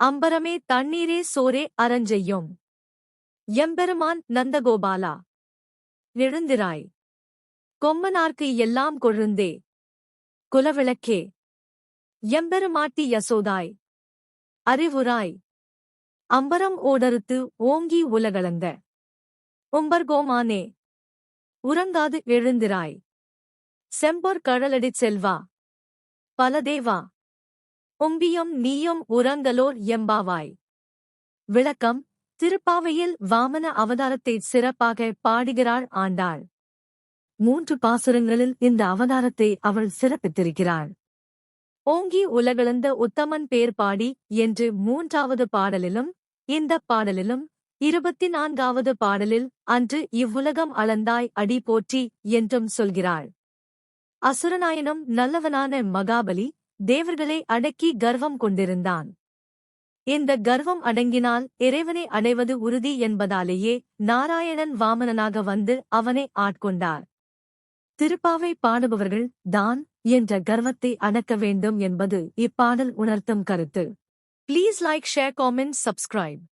அம்பரமே தண்ணீரே சோரே அரஞ்செய்யும் எம்பெருமான் நந்தகோபாலா எழுந்திராய். கொம்மனார்க்கு எல்லாம் கொழுந்தே. குலவிளக்கே எம்பெருமாட்டி யசோதாய். அறிவுராய். அம்பரம் ஓடறுத்து ஓங்கி உலகளந்த. உம்பர்கோமானே உறங்காது எழுந்திராய். செம்பொர் கழலடிச் செல்வா. பலதேவா உம்பியும் நீயும் உறங்கலோர் எம்பாவாய். விளக்கம் திருப்பாவையில் வாமன அவதாரத்தை சிறப்பாக பாடுகிறாள் ஆண்டாள். மூன்று பாசுரங்களில் இந்த அவதாரத்தை அவள் சிறப்பித்திருக்கிறாள். ஓங்கி உலகளந்த உத்தமன் பேர் பாடி என்று மூன்றாவது பாடலிலும் இந்த பாடலிலும் இருபத்தி நான்காவது பாடலில் அன்று இவ்வுலகம் அளந்தாய் அடி போற்றி என்றும் சொல்கிறாள். அசுரநாயனும் நல்லவனான மகாபலி தேவர்களை அடக்கி கர்வம் கொண்டிருந்தான். இந்த கர்வம் அடங்கினால் இறைவனை அடைவது உறுதி என்பதாலேயே நாராயணன் வாமனனாக வந்து அவனை ஆட்கொண்டார். திருப்பாவை பாடுபவர்கள் தான் என்ற கர்வத்தை அடக்க வேண்டும் என்பது இப்பாடல் உணர்த்தும் கருத்து. Please like share comment subscribe